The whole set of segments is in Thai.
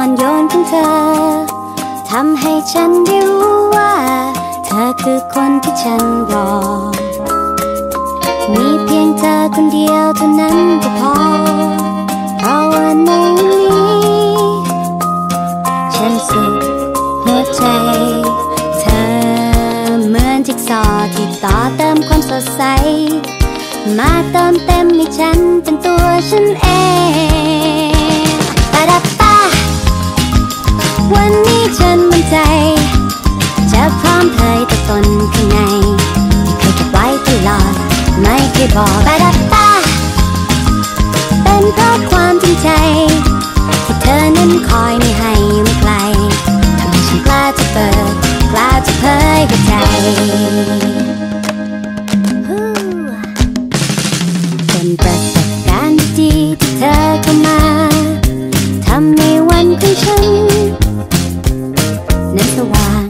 อ่อนโยนของเธอทำให้ฉันได้รู้ว่า เธอคือคนที่ฉันรอ มีเพียงเธอคนเดียวเท่านั้นก็พอ เพราะว่าในนี้ ฉันสุขหัวใจ เธอเหมือนจิ๊กซอที่ต่อเติมความสดใส มาเติมเต็มใจจะพร้อมเผยตัวตนข้างใน ที่เคยเก็บไว้ตลอด ไม่เคยบอกปะดับปะเป็นเพราะความจริงใจ ที่เธอนั้นคอยไม่ให้อยู่ไกลทำให้ฉันกล้าจะเปิด กล้าจะเผยหัวใจเป็นประ นั้นสว่าง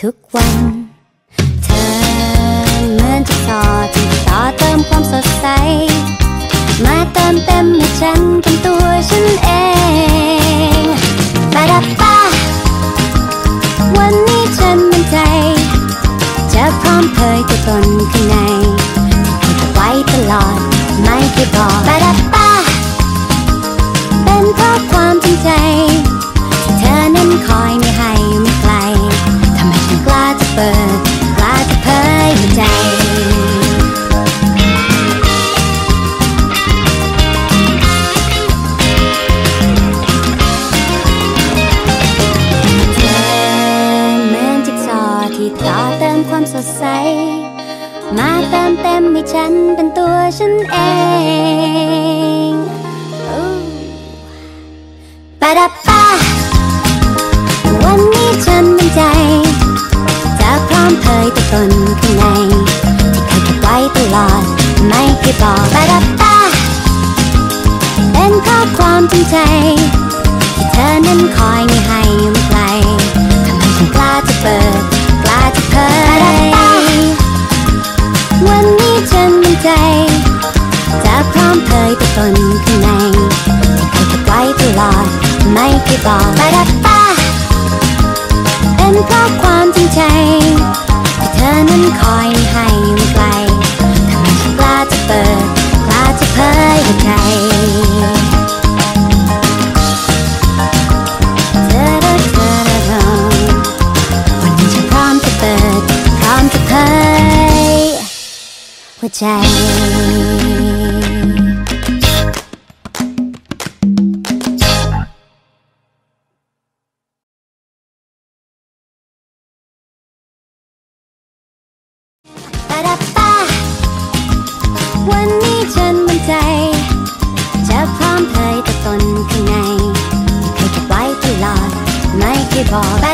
ทุกวัน เธอเหมือนจะต่อที่ต่อเติมความสดใส มาเติมเต็มให้ฉันเป็นตัวฉันเองปะดับปะวันนี้ฉันมั่นใจ จะพร้อมเผยตัวตนข้างในที่เคยเก็บไว้ตลอดไม่เคยบอกปะดับปะเป็นเพราะความจริงใจที่เธอนั้นคอย ความสดใส มาเติมเต็มให้ฉันเป็นตัวฉันเองปะดับปะวันนี้ฉันมั่นใจ จะพร้อมเผยตัวตนข้างใน ที่เคยเก็บไว้ตลอด ไม่เคยบอกปะดับปะเป็นเพราะความจริงใจ ที่เธอนั้นคอยให้ ใจ จะพร้อมเผยตัวตนข้างในที่เคยจะไว้ตลอดไม่เคยบอกปะดับปะเป็นเพราะความจริงใจที่เธอนั้นคอยให้อยู่ไกล หัวใจ วันนี้ฉันมั่นใจ จะพร้อมเผยตัวตนข้างในที่เคยเก็บไว้ตลอด ไม่เคยบอก